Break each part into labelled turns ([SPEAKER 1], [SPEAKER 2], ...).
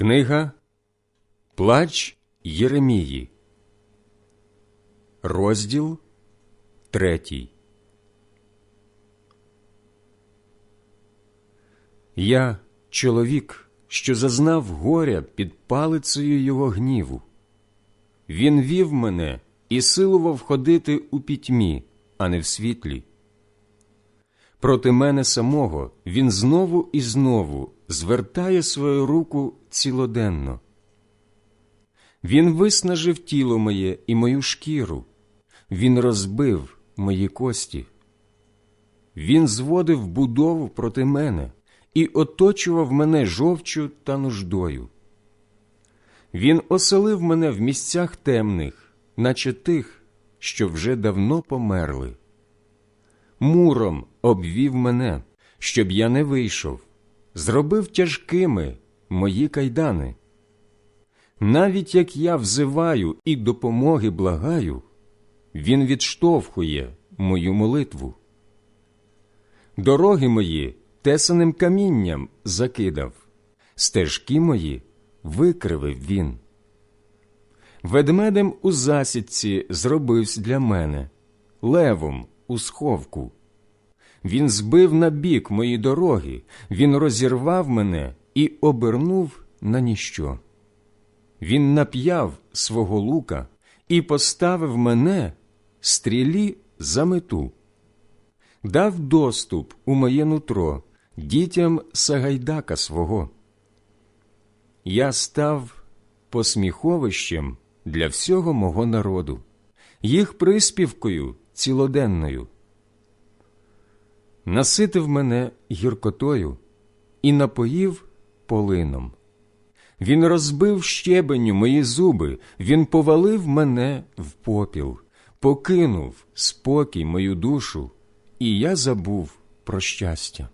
[SPEAKER 1] Книга Плач Єремії, розділ третій. Я чоловік, що зазнав горя під палицею його гніву. Він вів мене і силував ходити у пітьмі, а не в світлі. Проти мене самого він знову і знову звертає свою руку цілоденно. Він виснажив тіло моє і мою шкіру, він розбив мої кості. Він зводив будову проти мене і оточував мене жовчу та нуждою. Він оселив мене в місцях темних, наче тих, що вже давно померли. Муром обвів мене, щоб я не вийшов, зробив тяжкими мої кайдани. Навіть як я взиваю і допомоги благаю, він відштовхує мою молитву. Дороги мої тесаним камінням закидав, стежки мої викривив він. Ведмедем у засідці зробився для мене, левом у сховку. Він збив на бік мої дороги, він розірвав мене і обернув на ніщо. Він нап'яв свого лука і поставив мене стрілі за мету, дав доступ у моє нутро дітям Сагайдака свого. Я став посміховищем для всього мого народу, їх приспівкою цілоденною. Наситив мене гіркотою і напоїв полином. Він розбив щебеню мої зуби, він повалив мене в попіл, покинув спокій мою душу, і я забув про щастя.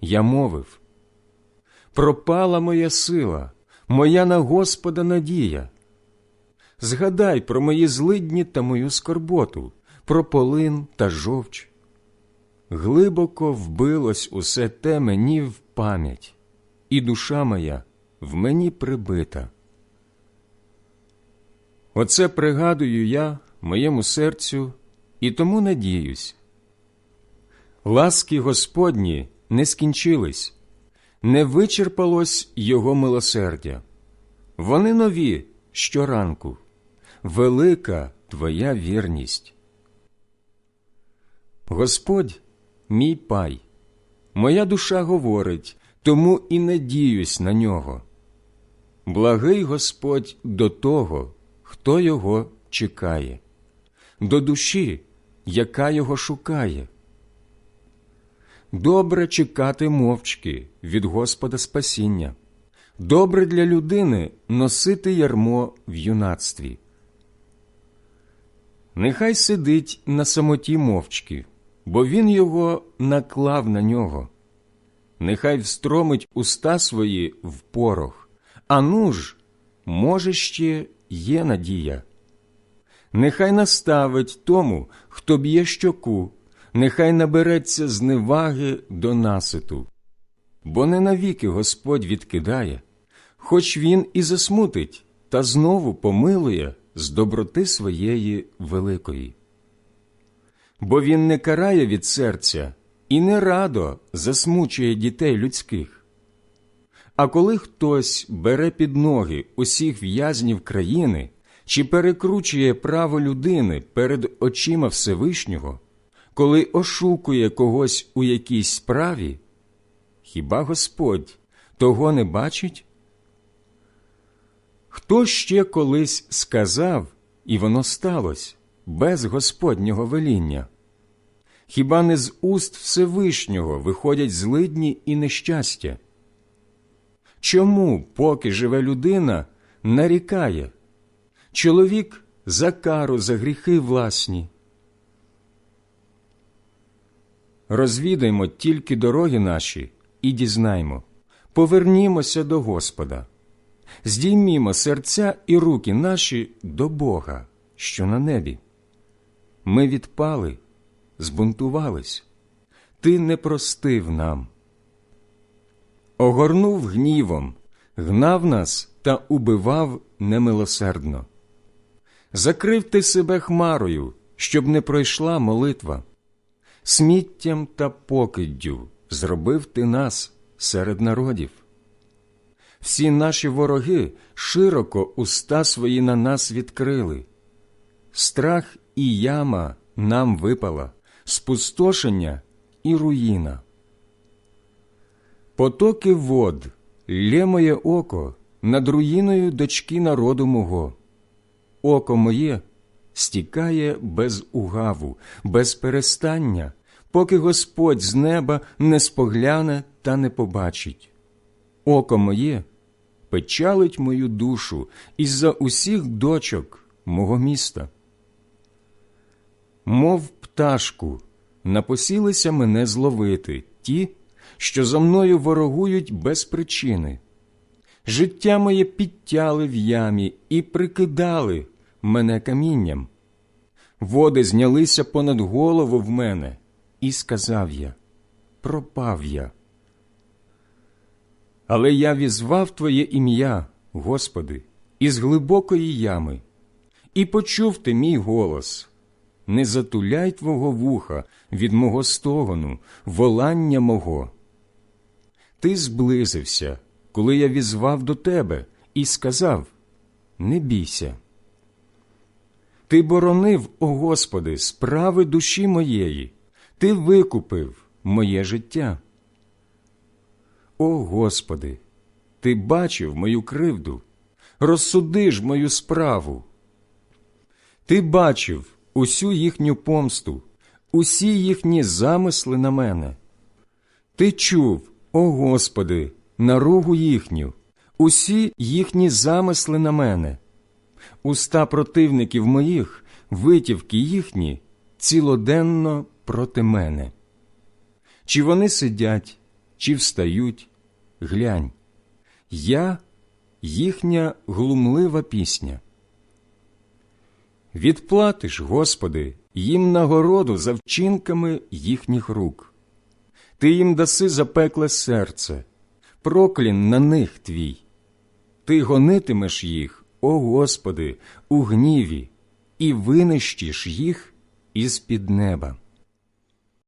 [SPEAKER 1] Я мовив пропала моя сила, моя на Господа надія. Згадай про мої злидні та мою скорботу, про полин та жовч. Глибоко вбилось усе те мені в пам'ять, і душа моя в мені прибита. Оце пригадую я моєму серцю і тому надіюсь. Ласки Господні не скінчились, не вичерпалось Його милосердя. Вони нові щоранку, велика Твоя вірність. Господь мій пай, моя душа говорить, тому і надіюсь на нього. Благий Господь до того, хто його чекає, до душі, яка його шукає. Добре чекати мовчки від Господа спасіння, добре для людини носити ярмо в юнацтві. Нехай сидить на самоті мовчки, бо він його наклав на нього. Нехай встромить уста свої в порох, а ну ж, може, ще є надія. Нехай наставить тому, хто б'є щоку, нехай набереться зневаги до наситу. Бо не навіки Господь відкидає, хоч він і засмутить, та знову помилує з доброти своєї великої. Бо він не карає від серця і не радо засмучує дітей людських. А коли хтось бере під ноги усіх в'язнів країни чи перекручує право людини перед очима Всевишнього, коли ошукує когось у якійсь справі, хіба Господь того не бачить? Хто ще колись сказав, і воно сталося без Господнього веління? Хіба не з уст Всевишнього виходять злидні і нещастя? Чому, поки живе людина, нарікає? Чоловік за кару за гріхи власні. Розвідаймо тільки дороги наші і дізнаймо, повернімося до Господа, здіймімо серця і руки наші до Бога, що на небі. Ми відпали, збунтувались, ти не простив нам. Огорнув гнівом, гнав нас та убивав немилосердно. Закрив ти себе хмарою, щоб не пройшла молитва. Сміттям та покиддю зробив ти нас серед народів. Всі наші вороги широко уста свої на нас відкрили. Страх і яма нам випала, спустошення і руїна. Потоки вод, лє моє око над руїною дочки народу мого. Око моє стікає без угаву, без перестання, поки Господь з неба не спогляне та не побачить. Око моє печалить мою душу із-за усіх дочок мого міста. Мов пташку, напосілися мене зловити ті, що за мною ворогують без причини. Життя моє підтяли в ямі і прикидали мене камінням. Води знялися понад голову в мене, і сказав я пропав я. Але я візвав Твоє ім'я, Господи, із глибокої ями, і почув ти мій голос. Не затуляй твого вуха від мого стогону, волання мого. Ти зблизився, коли я візвав до тебе, і сказав Не бійся. Ти боронив, о Господи, справи душі моєї, Ти викупив моє життя. О Господи, Ти бачив мою кривду, розсуди ж мою справу. Ти бачив усю їхню помсту, усі їхні замисли на мене. Ти чув, о Господи, наругу їхню, усі їхні замисли на мене. Уста противників моїх, витівки їхні, цілоденно проти мене. Чи вони сидять, чи встають, глянь, я їхня глумлива пісня. Відплатиш, Господи, їм нагороду за вчинками їхніх рук. Ти їм даси запекле серце, проклін на них твій. Ти гонитимеш їх, о Господи, у гніві, і винищиш їх із під неба.